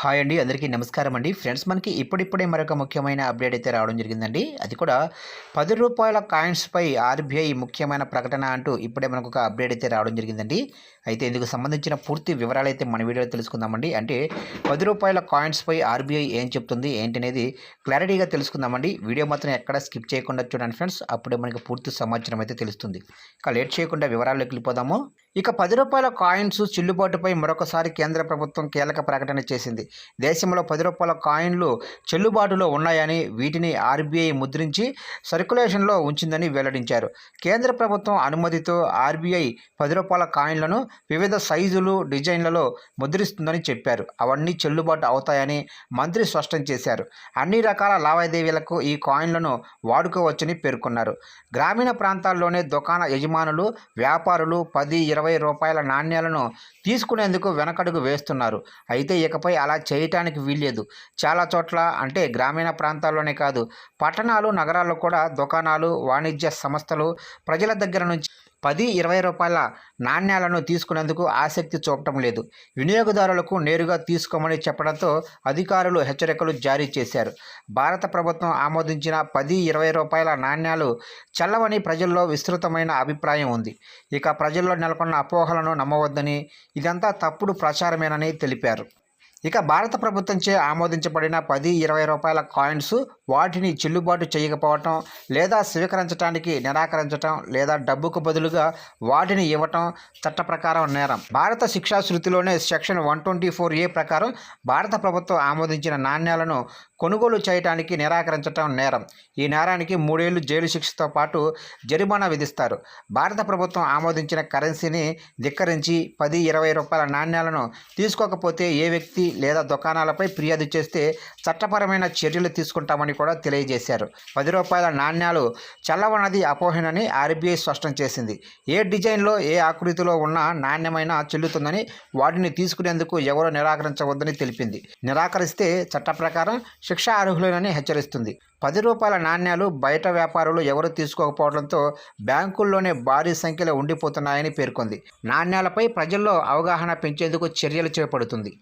Hi అండి అందరికీ నమస్కారం అండి. ఫ్రెండ్స్ మనకి ఇప్పుడిప్పుడే మరొక ముఖ్యమైన అప్డేట్ అయితే రావడం జరిగిందండి. అది కూడా పది రూపాయల కాయిన్స్పై ఆర్బీఐ ముఖ్యమైన ప్రకటన అంటూ ఇప్పుడే మనకు ఒక అప్డేట్ అయితే రావడం జరిగిందండి. అయితే ఇందుకు సంబంధించిన పూర్తి వివరాలు అయితే మన వీడియోలో తెలుసుకుందామండి. అంటే పది రూపాయల కాయిన్స్పై ఆర్బీఐ ఏం చెప్తుంది ఏంటి అనేది క్లారిటీగా తెలుసుకుందామండి. వీడియో మాత్రం ఎక్కడ స్కిప్ చేయకుండా చూడండి ఫ్రెండ్స్. అప్పుడే మనకి పూర్తి సమాచారం అయితే తెలుస్తుంది. ఇక లేట్ చేయకుండా వివరాల్లోకి వెళ్ళిపోదాము. ఇక పది రూపాయల కాయిన్స్ చెల్లుబాటుపై మరొకసారి కేంద్ర ప్రభుత్వం కీలక ప్రకటన చేసింది. దేశంలో పది రూపాయల కాయిన్లు చెల్లుబాటులో ఉన్నాయని వీటిని ఆర్బీఐ ముద్రించి సర్క్యులేషన్లో ఉంచిందని వెల్లడించారు. కేంద్ర ప్రభుత్వం అనుమతితో ఆర్బీఐ పది రూపాయల కాయిన్లను వివిధ సైజులు డిజైన్లలో ముద్రిస్తుందని చెప్పారు. అవన్నీ చెల్లుబాటు అవుతాయని మంత్రి స్పష్టం చేశారు. అన్ని రకాల లావాదేవీలకు ఈ కాయిన్లను వాడుకోవచ్చని పేర్కొన్నారు. గ్రామీణ ప్రాంతాల్లోనే దుకాణ యజమానులు వ్యాపారులు పది ఇరవై రూపాయల నాణ్యాలను తీసుకునేందుకు వెనకడుగు వేస్తున్నారు. అయితే ఇకపై అలా చేయటానికి వీల్లేదు. చాలా చోట్ల అంటే గ్రామీణ ప్రాంతాల్లోనే కాదు. పట్టణాలు నగరాల్లో కూడా దుకాణాలు వాణిజ్య సంస్థలు ప్రజల దగ్గర నుంచి పది ఇరవై రూపాయల నాణ్యాలను తీసుకునేందుకు ఆసక్తి చూపటం లేదు. వినియోగదారులకు నేరుగా తీసుకోమని చెప్పడంతో అధికారులు హెచ్చరికలు జారీ చేశారు. భారత ప్రభుత్వం ఆమోదించిన పది ఇరవై రూపాయల నాణ్యాలు చల్లవని ప్రజల్లో విస్తృతమైన అభిప్రాయం ఉంది. ఇక ప్రజల్లో నెలకొన్న అపోహలను నమ్మవద్దని ఇదంతా తప్పుడు ప్రచారమేనని తెలిపారు. ఇక భారత ప్రభుత్వంచే ఆమోదించబడిన పది ఇరవై రూపాయల కాయిన్స్ వాటిని చెల్లుబాటు చేయకపోవటం లేదా స్వీకరించడానికి నిరాకరించటం లేదా డబ్బుకు బదులుగా వాటిని ఇవ్వటం చట్ట ప్రకారం నేరం. భారత శిక్షా శృతిలోనే section one twenty four A ప్రకారం భారత ప్రభుత్వం ఆమోదించిన నాణ్యాలను కొనుగోలు చేయడానికి నిరాకరించటం నేరం. ఈ నేరానికి మూడేళ్ళు జైలు శిక్షతో పాటు జరిమానా విధిస్తారు. భారత ప్రభుత్వం ఆమోదించిన కరెన్సీని ధిక్కరించి పది ఇరవై రూపాయల నాణ్యాలను తీసుకోకపోతే ఏ వ్యక్తి లేదా దుకాణాలపై ఫిర్యాదు చేస్తే చట్టపరమైన చర్యలు తీసుకుంటామని కూడా తెలియజేశారు. పది రూపాయల నాణ్యాలు చల్లవనది అపోహనని ఆర్బీఐ స్పష్టం చేసింది. ఏ డిజైన్లో ఏ ఆకృతిలో ఉన్న నాణ్యమైన చెల్లుతుందని వాటిని తీసుకునేందుకు ఎవరూ నిరాకరించవద్దని తెలిపింది. నిరాకరిస్తే చట్ట ప్రకారం శిక్ష అర్హులేనని హెచ్చరిస్తుంది. పది రూపాయల నాణ్యాలు బయట వ్యాపారులు ఎవరు తీసుకోకపోవడంతో బ్యాంకుల్లోనే భారీ సంఖ్యలో ఉండిపోతున్నాయని పేర్కొంది. నాణ్యాలపై ప్రజల్లో అవగాహన పెంచేందుకు చర్యలు చేపడుతుంది.